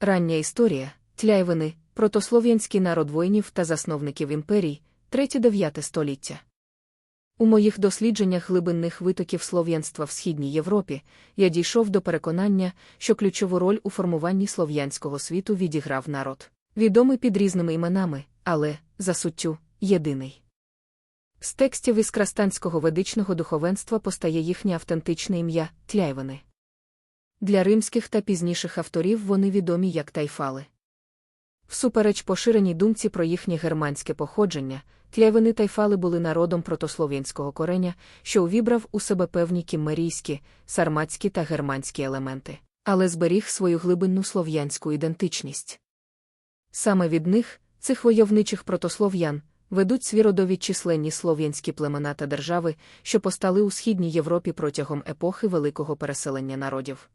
Рання історія, тляйвини, протослов'янський народ воїнів та засновників імперій, 3-9 століття. У моїх дослідженнях глибинних витоків слов'янства в Східній Європі я дійшов до переконання, що ключову роль у формуванні слов'янського світу відіграв народ, відомий під різними іменами, але, за суттю, єдиний. З текстів із крастанського ведичного духовенства постає їхнє автентичне ім'я тляйвини. Для римських та пізніших авторів вони відомі як тайфали. Всупереч поширеній думці про їхнє германське походження, тляйвини тайфали були народом протослов'янського кореня, що увібрав у себе певні кіммерійські, сарматські та германські елементи, але зберіг свою глибинну слов'янську ідентичність. Саме від них, цих войовничих протослов'ян, ведуть свій родові численні слов'янські племена та держави, що постали у Східній Європі протягом епохи великого переселення народів.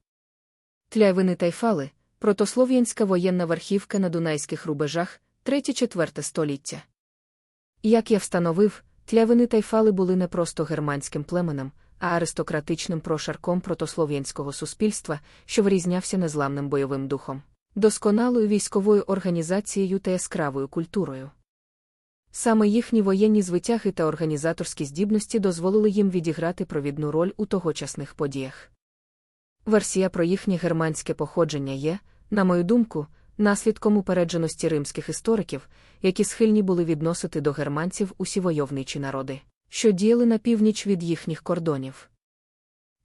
Тляйвини тайфали протослов'янська воєнна верхівка на Дунайських рубежах 3-4 століття. Як я встановив, тлявини тайфали були не просто германським племенем, а аристократичним прошарком протослов'янського суспільства, що вирізнявся незламним бойовим духом, досконалою військовою організацією та яскравою культурою. Саме їхні воєнні звитяги та організаторські здібності дозволили їм відіграти провідну роль у тогочасних подіях. Версія про їхнє германське походження є, на мою думку, наслідком упередженості римських істориків, які схильні були відносити до германців усі войовничі народи, що діяли на північ від їхніх кордонів.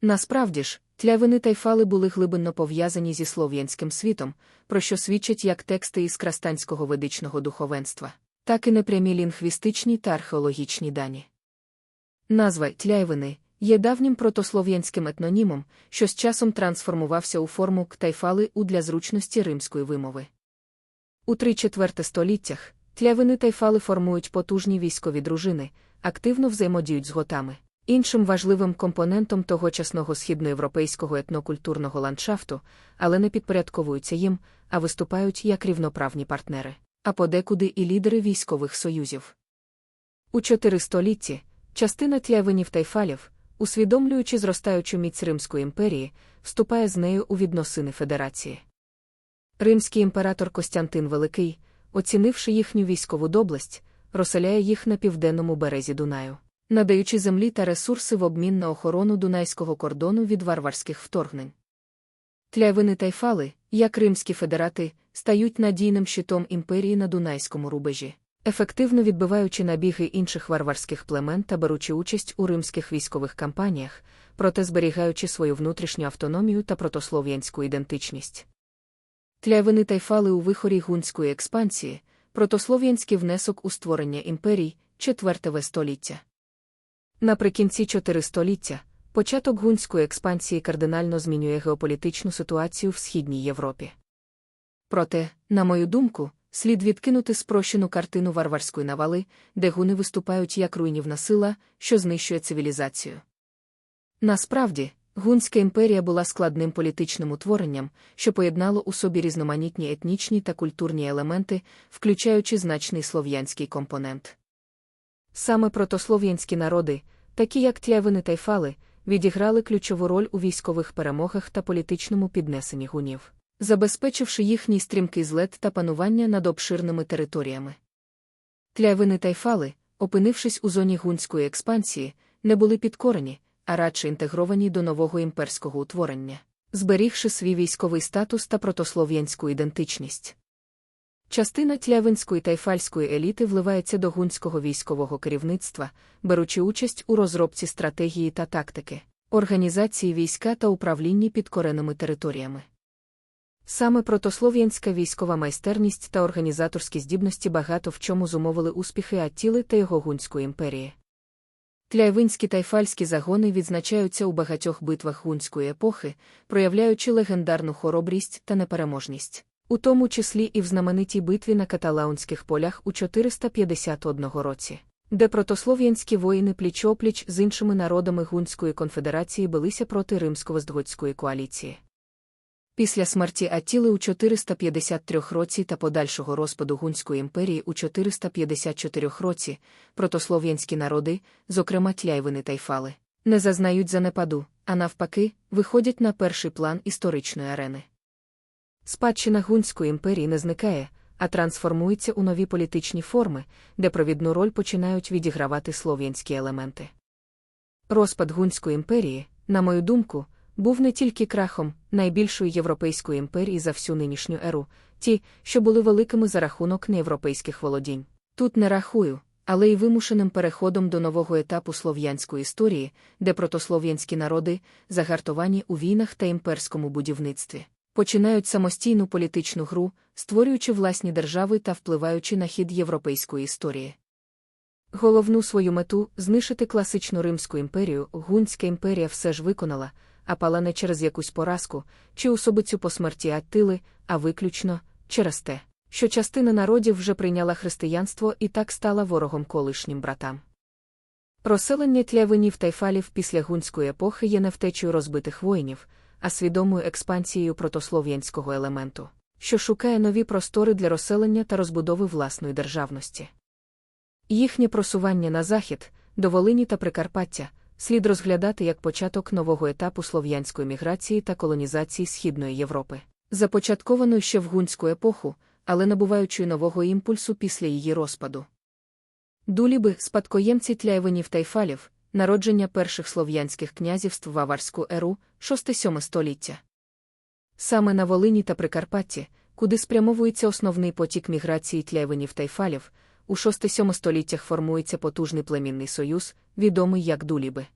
Насправді ж, тлявини тайфали були глибинно пов'язані зі слов'янським світом, про що свідчать як тексти із крастанського ведичного духовенства, так і непрямі лінгвістичні та археологічні дані. Назва тляйвини є давнім протослов'янським етнонімом, що з часом трансформувався у форму ктайфали у для зручності римської вимови. У 3-4 століттях тлявини тайфали формують потужні військові дружини, активно взаємодіють з готами. Іншим важливим компонентом тогочасного східноєвропейського етнокультурного ландшафту, але не підпорядковуються їм, а виступають як рівноправні партнери, а подекуди і лідери військових союзів. У чотири столітті частина тлявинів тайфалів, усвідомлюючи зростаючу міць Римської імперії, вступає з нею у відносини Федерації. Римський імператор Костянтин Великий, оцінивши їхню військову доблесть, розселяє їх на південному березі Дунаю, надаючи землі та ресурси в обмін на охорону дунайського кордону від варварських вторгнень. Тлявини тайфали, як римські федерати, стають надійним щитом імперії на Дунайському рубежі ефективно відбиваючи набіги інших варварських племен та беручи участь у римських військових кампаніях, проте зберігаючи свою внутрішню автономію та протослов'янську ідентичність. Тлявини тайфали у вихорі гунської експансії, протослов'янський внесок у створення імперій IV століття. Наприкінці 4 століття початок гунської експансії кардинально змінює геополітичну ситуацію в Східній Європі. Проте, на мою думку, слід відкинути спрощену картину варварської навали, де гуни виступають як руйнівна сила, що знищує цивілізацію. Насправді, Гунська імперія була складним політичним утворенням, що поєднало у собі різноманітні етнічні та культурні елементи, включаючи значний слов'янський компонент. Саме протослов'янські народи, такі як тлявини тайфали, відіграли ключову роль у військових перемогах та політичному піднесенні гунів забезпечивши їхній стрімкий злет та панування над обширними територіями. Тлявини тайфали, опинившись у зоні гунської експансії, не були підкорені, а радше інтегровані до нового імперського утворення, зберігши свій військовий статус та протослов'янську ідентичність. Частина тлявинської тайфальської еліти вливається до гунського військового керівництва, беручи участь у розробці стратегії та тактики, організації війська та управлінні підкореними територіями. Саме протослов'янська військова майстерність та організаторські здібності багато в чому зумовили успіхи Аттіли та його гунської імперії. Тляйвинські тайфальські загони відзначаються у багатьох битвах гунської епохи, проявляючи легендарну хоробрість та непереможність, у тому числі і в знаменитій битві на каталаунських полях у 451 році, де протослов'янські воїни пліч-опліч з іншими народами Гунської конфедерації билися проти римсько-вездготської коаліції. Після смерті Аттіли у 453 році та подальшого розпаду Гунської імперії у 454 році протослов'янські народи, зокрема тляйвини та йфали, не зазнають занепаду, а навпаки, виходять на перший план історичної арени. Спадщина Гунської імперії не зникає, а трансформується у нові політичні форми, де провідну роль починають відігравати слов'янські елементи. Розпад Гунської імперії, на мою думку, був не тільки крахом найбільшої європейської імперії за всю нинішню еру, ті, що були великими за рахунок неєвропейських володінь. Тут не рахую, але й вимушеним переходом до нового етапу слов'янської історії, де протослов'янські народи, загартовані у війнах та імперському будівництві, починають самостійну політичну гру, створюючи власні держави та впливаючи на хід європейської історії. Головну свою мету знищити класичну Римську імперію, Гунська імперія все ж виконала, а пала не через якусь поразку чи особицю по смерті Аттили, а виключно через те, що частина народів вже прийняла християнство і так стала ворогом колишнім братам. Розселення тлявинів тайфалів після гунської епохи є не втечею розбитих воїнів, а свідомою експансією протослов'янського елементу, що шукає нові простори для розселення та розбудови власної державності. Їхнє просування на захід, до Волині та Прикарпаття, слід розглядати як початок нового етапу слов'янської міграції та колонізації Східної Європи, започаткованої ще в гунську епоху, але набуваючи нового імпульсу після її розпаду. Дуліби, спадкоємці тляйвинів тайфалів, народження перших слов'янських князівств в аварську еру 6-7 століття. Саме на Волині та Прикарпатті, куди спрямовується основний потік міграції тляйвинів тайфалів, у 6-7 століттях формується потужний племінний союз, відомий як дуліби.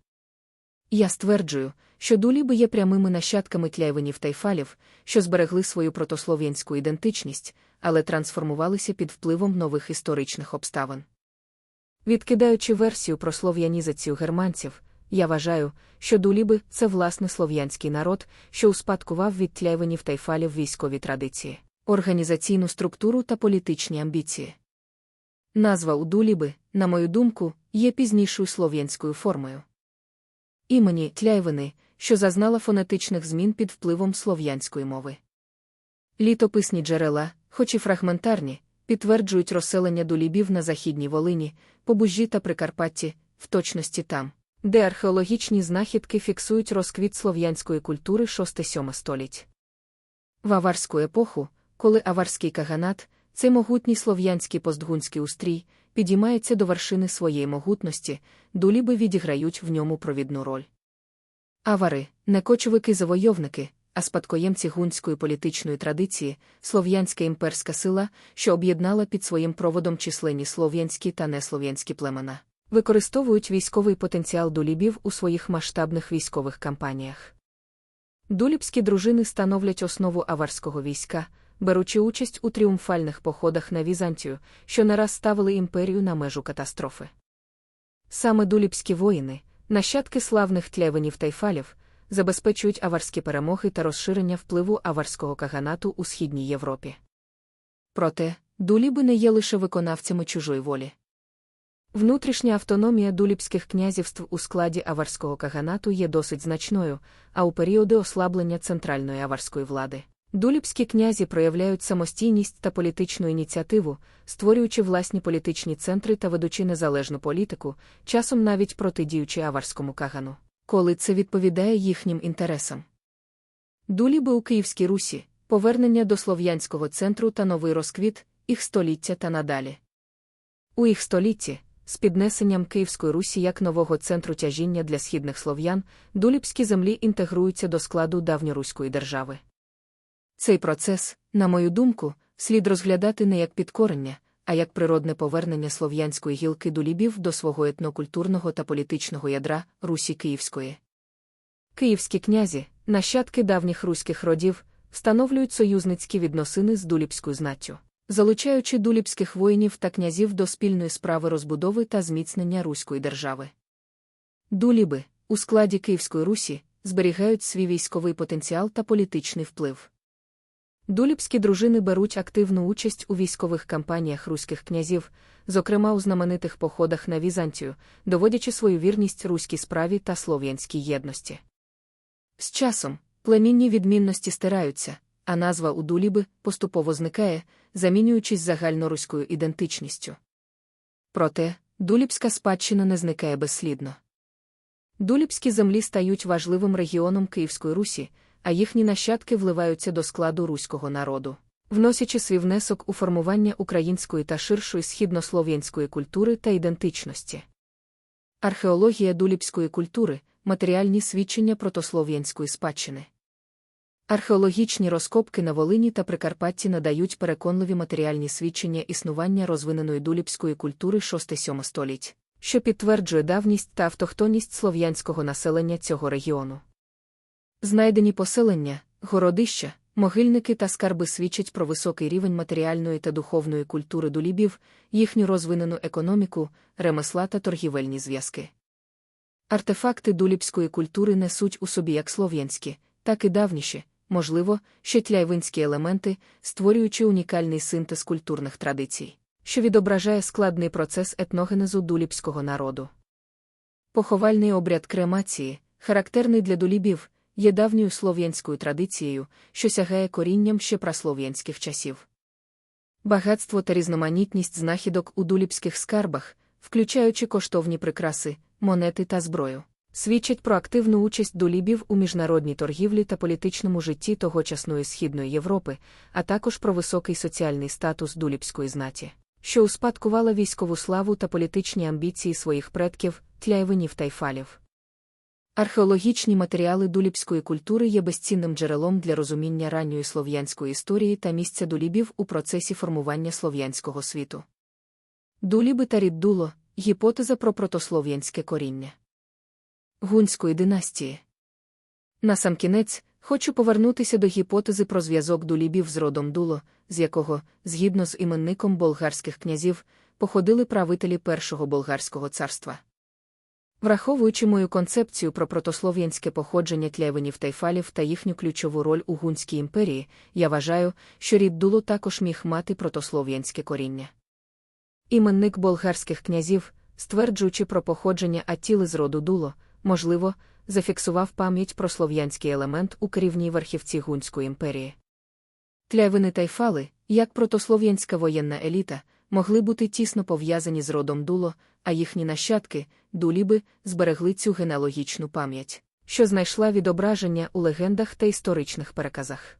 Я стверджую, що дуліби є прямими нащадками тляйвинів тайфалів, що зберегли свою протослов'янську ідентичність, але трансформувалися під впливом нових історичних обставин. Відкидаючи версію про слов'янізацію германців, я вважаю, що дуліби це власне слов'янський народ, що успадкував від тляйвинів тайфалів військові традиції, організаційну структуру та політичні амбіції. Назва Удуліби, на мою думку, є пізнішою слов'янською формою. Імені тляйвини, що зазнала фонетичних змін під впливом слов'янської мови. Літописні джерела, хоч і фрагментарні, підтверджують розселення дулібів на Західній Волині, Побужжі та Прикарпатті, в точності там, де археологічні знахідки фіксують розквіт слов'янської культури 6-7 століть. В аварську епоху, коли аварський каганат, цей могутній слов'янський постгунський устрій, підіймається до вершини своєї могутності, дуліби відіграють в ньому провідну роль. Авари, не кочовики-завойовники, а спадкоємці гунської політичної традиції, слов'янська імперська сила, що об'єднала під своїм проводом численні слов'янські та неслов'янські племена, використовують військовий потенціал дулібів у своїх масштабних військових кампаніях. Дулібські дружини становлять основу аварського війська, беручи участь у тріумфальних походах на Візантію, що не раз ставили імперію на межу катастрофи. Саме дулібські воїни, нащадки славних тлявинів тайфалів, забезпечують аварські перемоги та розширення впливу аварського каганату у Східній Європі. Проте, дуліби не є лише виконавцями чужої волі. Внутрішня автономія дулібських князівств у складі аварського каганату є досить значною, а у періоди ослаблення центральної аварської влади. Дулібські князі проявляють самостійність та політичну ініціативу, створюючи власні політичні центри та ведучи незалежну політику, часом навіть протидіючи аварському кагану коли це відповідає їхнім інтересам. Дуліби у Київській Русі, повернення до слов'янського центру та новий розквіт, їх століття та надалі. У їх столітті, з піднесенням Київської Русі як нового центру тяжіння для східних слов'ян, дулібські землі інтегруються до складу давньоруської держави. Цей процес, на мою думку, слід розглядати не як підкорення, а як природне повернення слов'янської гілки дулібів до свого етнокультурного та політичного ядра Русі Київської. Київські князі, нащадки давніх руських родів, встановлюють союзницькі відносини з дулібською знаттю, залучаючи дулібських воїнів та князів до спільної справи розбудови та зміцнення Руської держави. Дуліби, у складі Київської Русі, зберігають свій військовий потенціал та політичний вплив. Дулібські дружини беруть активну участь у військових кампаніях руських князів, зокрема у знаменитих походах на Візантію, доводячи свою вірність руській справі та слов'янській єдності. З часом племінні відмінності стираються, а назва у Дуліби поступово зникає, замінюючись загальноруською ідентичністю. Проте, дулібська спадщина не зникає безслідно. Дулібські землі стають важливим регіоном Київської Русі а їхні нащадки вливаються до складу руського народу, вносячи свій внесок у формування української та ширшої східнослов'янської культури та ідентичності. Археологія дулібської культури матеріальні свідчення протослов'янської спадщини. Археологічні розкопки на Волині та Прикарпатті надають переконливі матеріальні свідчення існування розвиненої дулібської культури 6-7 століть, що підтверджує давність та автохтонність слов'янського населення цього регіону. Знайдені поселення, городища, могильники та скарби свідчать про високий рівень матеріальної та духовної культури дулібів, їхню розвинену економіку, ремесла та торгівельні зв'язки. Артефакти дулібської культури несуть у собі як слов'янські, так і давніші, можливо, ще тляйвинські елементи, створюючи унікальний синтез культурних традицій, що відображає складний процес етногенезу дулібського народу. Поховальний обряд кремації, характерний для дулібів, є давньою слов'янською традицією, що сягає корінням ще праслов'янських часів. Багатство та різноманітність знахідок у дулібських скарбах, включаючи коштовні прикраси, монети та зброю, свідчать про активну участь дулібів у міжнародній торгівлі та політичному житті тогочасної Східної Європи, а також про високий соціальний статус дулібської знаті, що успадкувала військову славу та політичні амбіції своїх предків, тляйвинів та йфалів. Археологічні матеріали дулібської культури є безцінним джерелом для розуміння ранньої слов'янської історії та місця дулібів у процесі формування слов'янського світу. Дуліби та ріддуло гіпотеза про протослов'янське коріння гунської династії. Насамкінець, хочу повернутися до гіпотези про зв'язок дулібів з родом дуло, з якого, згідно з іменником болгарських князів, походили правителі Першого болгарського царства. Враховуючи мою концепцію про протослов'янське походження тлявинів тайфалів та їхню ключову роль у Гунській імперії, я вважаю, що рід дуло також міг мати протослов'янське коріння. Іменник болгарських князів, стверджуючи про походження Атіли з роду дуло, можливо, зафіксував пам'ять про слов'янський елемент у керівній верхівці Гунської імперії. Тлявини тайфали, як протослов'янська воєнна еліта, могли бути тісно пов'язані з родом дуло, а їхні нащадки, дуліби, зберегли цю генеалогічну пам'ять, що знайшла відображення у легендах та історичних переказах.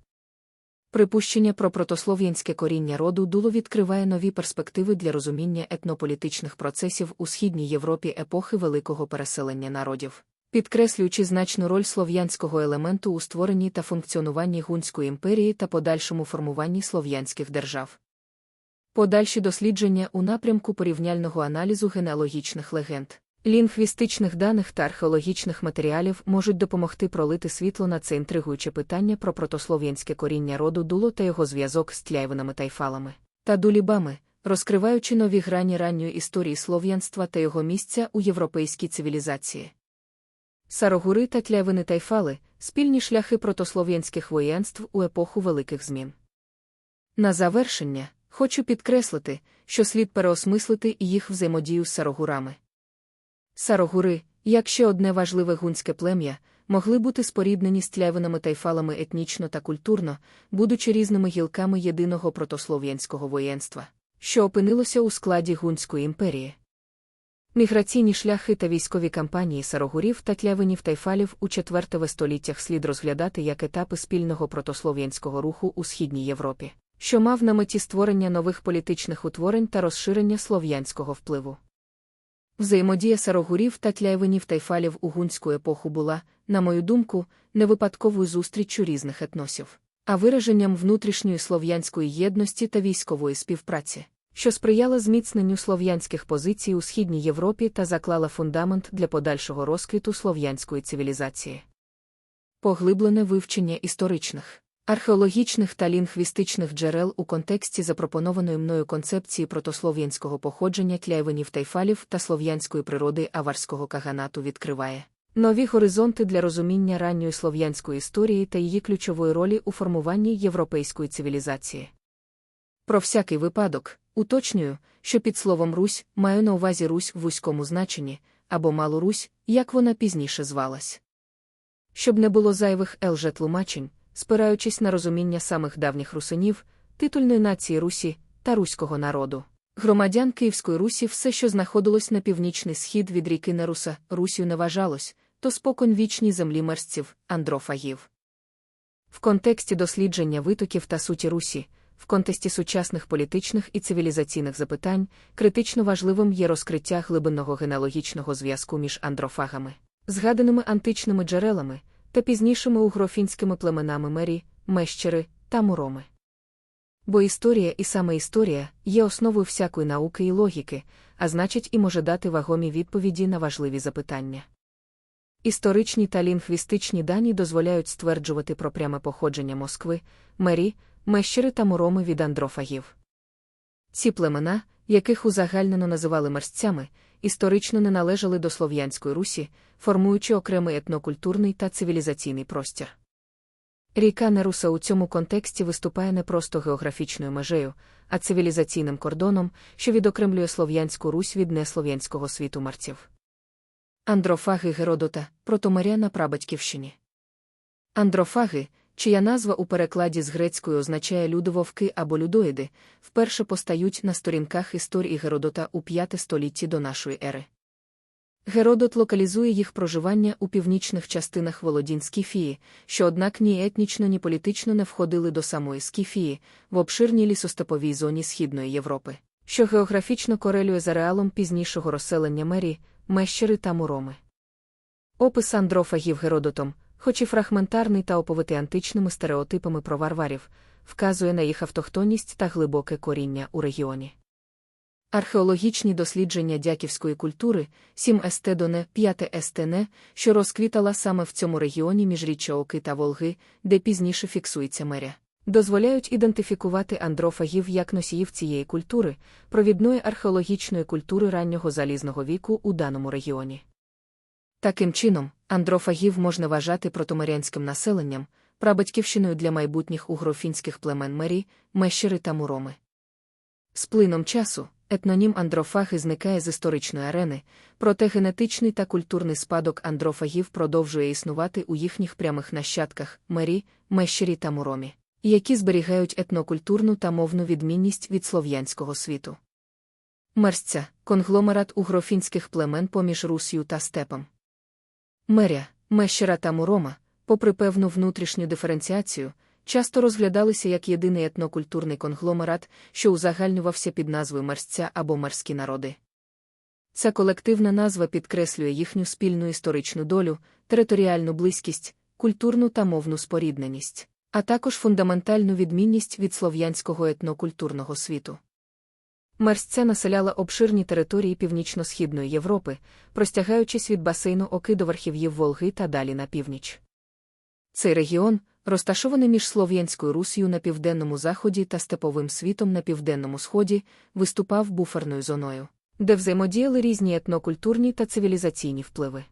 Припущення про протослов'янське коріння роду дуло відкриває нові перспективи для розуміння етнополітичних процесів у східній Європі епохи великого переселення народів, підкреслюючи значну роль слов'янського елементу у створенні та функціонуванні Гунської імперії та подальшому формуванні слов'янських держав. Подальші дослідження у напрямку порівняльного аналізу генеалогічних легенд, лінгвістичних даних та археологічних матеріалів можуть допомогти пролити світло на це інтригуюче питання про протослов'янське коріння роду дуло та його зв'язок з тляйвинами тайфалами та дулібами, розкриваючи нові грані ранньої історії слов'янства та його місця у європейській цивілізації. Сарогури та тлявини тайфали спільні шляхи протослов'янських воєнств у епоху великих змін. На завершення. Хочу підкреслити, що слід переосмислити їх взаємодію з сарогурами. Сарогури, як ще одне важливе гунське плем'я, могли бути споріднені з тлявинами тайфалами етнічно та культурно, будучи різними гілками єдиного протослов'янського воєнства, що опинилося у складі Гунської імперії. Міграційні шляхи та військові кампанії сарогурів та тлявинів тайфалів у IV століттях слід розглядати як етапи спільного протослов'янського руху у Східній Європі що мав на меті створення нових політичних утворень та розширення слов'янського впливу. Взаємодія сарогурів та тляйвинів тайфалів у гунську епоху була, на мою думку, не випадковою зустріччю різних етносів, а вираженням внутрішньої слов'янської єдності та військової співпраці, що сприяла зміцненню слов'янських позицій у Східній Європі та заклала фундамент для подальшого розквіту слов'янської цивілізації. Поглиблене вивчення історичних археологічних та лінгвістичних джерел у контексті запропонованої мною концепції протослов'янського походження тляйвинів тайфалів та слов'янської природи аварського каганату відкриває нові горизонти для розуміння ранньої слов'янської історії та її ключової ролі у формуванні європейської цивілізації. Про всякий випадок, уточнюю, що під словом Русь маю на увазі Русь в вузькому значенні або Малу Русь, як вона пізніше звалась. Щоб не було зайвих елжетлумачень, спираючись на розуміння самих давніх русинів, титульної нації Русі та руського народу. Громадян Київської Русі все, що знаходилось на північний схід від ріки Неруса, Русію не вважалось, то спокон вічні землі мерців, андрофагів. В контексті дослідження витоків та суті Русі, в контексті сучасних політичних і цивілізаційних запитань, критично важливим є розкриття глибинного генеалогічного зв'язку між андрофагами, згаданими античними джерелами та пізнішими угрофінськими племенами мері, мещери та муроми. Бо історія і саме історія є основою всякої науки і логіки, а значить, і може дати вагомі відповіді на важливі запитання. Історичні та лінгвістичні дані дозволяють стверджувати про пряме походження Москви, мері, мещери та муроми від андрофагів. Ці племена, яких узагальнено називали мерзцями, історично не належали до Слов'янської Русі, формуючи окремий етнокультурний та цивілізаційний простір. Ріка Неруса у цьому контексті виступає не просто географічною межею, а цивілізаційним кордоном, що відокремлює Слов'янську Русь від неслов'янського світу марців. Андрофаги Геродота, протомаря на прабатьківщині. Андрофаги, чия назва у перекладі з грецької означає людововки або людоїди, вперше постають на сторінках історії Геродота у 5 столітті до нашої ери. Геродот локалізує їх проживання у північних частинах володінь Скіфії, що, однак, ні етнічно, ні політично не входили до самої Скіфії, в обширній лісостеповій зоні Східної Європи, що географічно корелює з ареалом пізнішого розселення мері, мещери та муроми. Опис андрофагів Геродотом, хоч і фрагментарний та оповитий античними стереотипами про варварів, вказує на їх автохтонність та глибоке коріння у регіоні. Археологічні дослідження дяківської культури 7 Естедоне, 5 Естене, що розквітала саме в цьому регіоні міжріччя Оки та Волги, де пізніше фіксується меря, дозволяють ідентифікувати андрофагів як носіїв цієї культури, провідної археологічної культури раннього залізного віку у даному регіоні. Таким чином, андрофагів можна вважати протомарянським населенням, прабатьківщиною для майбутніх угрофінських племен мері, мещери та муроми. З плином часу. Етнонім андрофаги зникає з історичної арени, проте генетичний та культурний спадок андрофагів продовжує існувати у їхніх прямих нащадках мері, мещері та муромі, які зберігають етнокультурну та мовну відмінність від слов'янського світу. Мерсця конгломерат угрофінських племен поміж Русію та степом. Меря, мещера та мурома, попри певну внутрішню диференціацію, часто розглядалися як єдиний етнокультурний конгломерат, що узагальнювався під назвою мерсця або морські народи. Ця колективна назва підкреслює їхню спільну історичну долю, територіальну близькість, культурну та мовну спорідненість, а також фундаментальну відмінність від слов'янського етнокультурного світу. Мерсця населяла обширні території північно-східної Європи, простягаючись від басейну Оки до верхів'їв Волги та далі на північ. Цей регіон, розташований між Слов'янською Русію на південному заході та степовим світом на південному сході, виступав буферною зоною, де взаємодіяли різні етнокультурні та цивілізаційні впливи.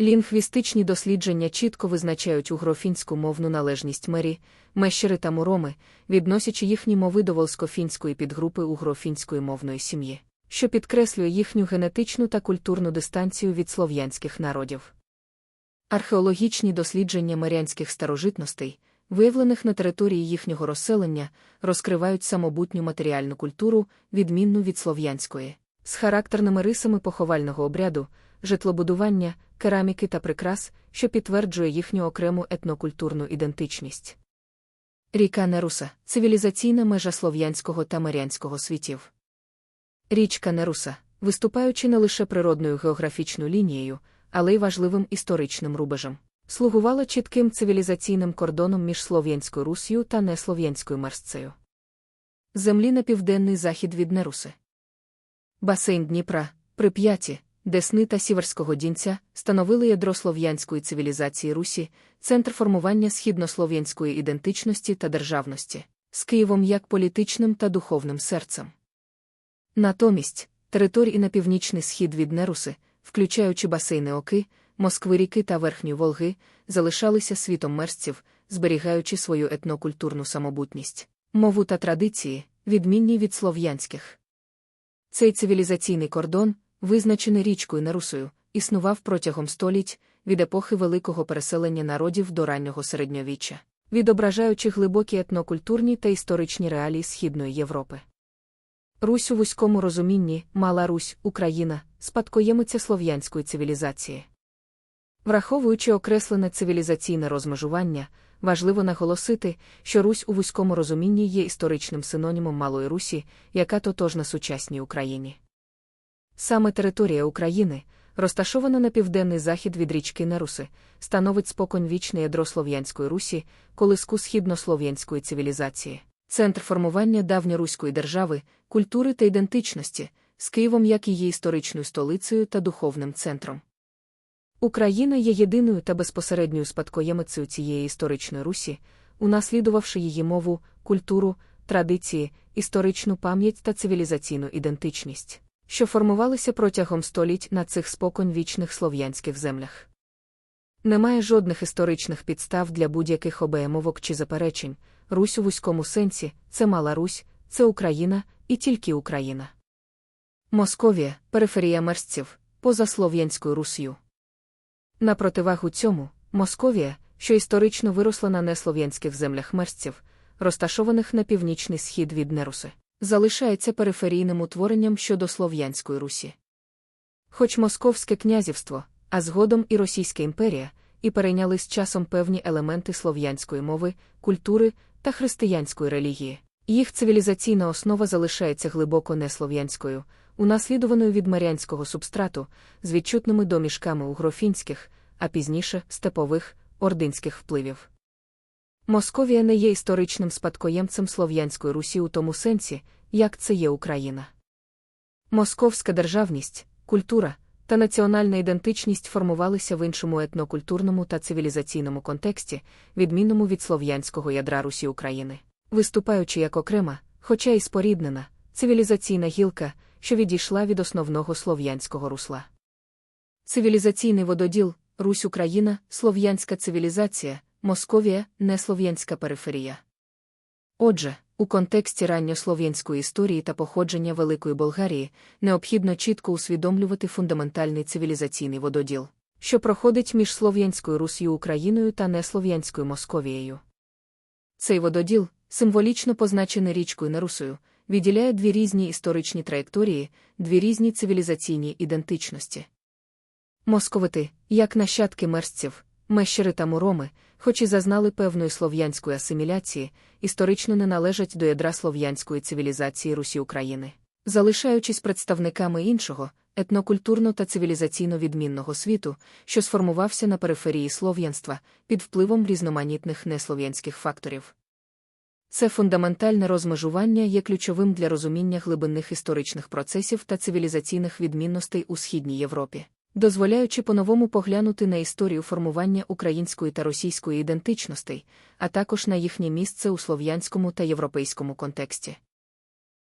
Лінгвістичні дослідження чітко визначають угрофінську мовну належність мері, мещери та муроми, відносячи їхні мови до волскофінської підгрупи угрофінської мовної сім'ї, що підкреслює їхню генетичну та культурну дистанцію від слов'янських народів. Археологічні дослідження марянських старожитностей, виявлених на території їхнього розселення, розкривають самобутню матеріальну культуру, відмінну від слов'янської, з характерними рисами поховального обряду, житлобудування, кераміки та прикрас, що підтверджує їхню окрему етнокультурну ідентичність. Ріка Неруса цивілізаційна межа слов'янського та марянського світів. Річка Неруса, виступаючи не лише природною географічною лінією, але й важливим історичним рубежем. Слугувала чітким цивілізаційним кордоном між Слов'янською Русію та неслов'янською мерсцею. Землі на південний захід від Неруси. Басейн Дніпра, Прип'яті, Десни та Сіверського Дінця становили ядро слов'янської цивілізації Русі, центр формування східнослов'янської ідентичності та державності, з Києвом як політичним та духовним серцем. Натомість, території на північний схід від Неруси включаючи басейни Оки, Москви ріки та Верхньої Волги, залишалися світом мерзців, зберігаючи свою етнокультурну самобутність, мову та традиції, відмінні від слов'янських. Цей цивілізаційний кордон, визначений річкою Нерусою, існував протягом століть від епохи великого переселення народів до раннього середньовіччя, відображаючи глибокі етнокультурні та історичні реалії Східної Європи. Русь у вузькому розумінні, Мала Русь, Україна, спадкоємиця слов'янської цивілізації. Враховуючи окреслене цивілізаційне розмежування, важливо наголосити, що Русь у вузькому розумінні є історичним синонімом Малої Русі, яка тотожна сучасній Україні. Саме територія України, розташована на південний захід від річки Неруси, становить споконвічне ядро Слов'янської Русі, колиску східнослов'янської цивілізації, центр формування давньоруської держави, культури та ідентичності, з Києвом як її історичною столицею та духовним центром. Україна є єдиною та безпосередньою спадкоємицею цієї історичної Русі, унаслідувавши її мову, культуру, традиції, історичну пам'ять та цивілізаційну ідентичність, що формувалися протягом століть на цих споконвічних слов'янських землях. Немає жодних історичних підстав для будь-яких обеємовок чи заперечень. Русь у вузькому сенсі це Мала Русь, це Україна і тільки Україна. Московія периферія мерзців, поза Слов'янською Рус'ю. На противагу цьому, Московія, що історично виросла на неслов'янських землях мерзців, розташованих на північний схід від Неруси, залишається периферійним утворенням щодо Слов'янської Русі. Хоч Московське князівство, а згодом і Російська імперія, і перейняли з часом певні елементи слов'янської мови, культури та християнської релігії. Їх цивілізаційна основа залишається глибоко неслов'янською, унаслідуваною від маріанського субстрату, з відчутними домішками угрофінських, а пізніше степових, ординських впливів. Московія не є історичним спадкоємцем Слов'янської Русі у тому сенсі, як це є Україна. Московська державність, культура та національна ідентичність формувалися в іншому етнокультурному та цивілізаційному контексті, відмінному від слов'янського ядра Русі України, виступаючи як окрема, хоча й споріднена, цивілізаційна гілка, що відійшла від основного слов'янського русла. Цивілізаційний вододіл, Русь Україна, слов'янська цивілізація, Московія, неслов'янська периферія. Отже, у контексті ранньослов'янської історії та походження Великої Болгарії необхідно чітко усвідомлювати фундаментальний цивілізаційний вододіл, що проходить між Слов'янською Рус'ю Україною та неслов'янською Московією. Цей вододіл, символічно позначений річкою Нерусою, відділяє дві різні історичні траєкторії, дві різні цивілізаційні ідентичності. Московити, як нащадки мерзців, мещери та муроми, хоч і зазнали певної слов'янської асиміляції, історично не належать до ядра слов'янської цивілізації Русі України, залишаючись представниками іншого, етнокультурно та цивілізаційно відмінного світу, що сформувався на периферії слов'янства під впливом різноманітних неслов'янських факторів. Це фундаментальне розмежування є ключовим для розуміння глибинних історичних процесів та цивілізаційних відмінностей у Східній Європі дозволяючи по-новому поглянути на історію формування української та російської ідентичностей, а також на їхнє місце у слов'янському та європейському контексті.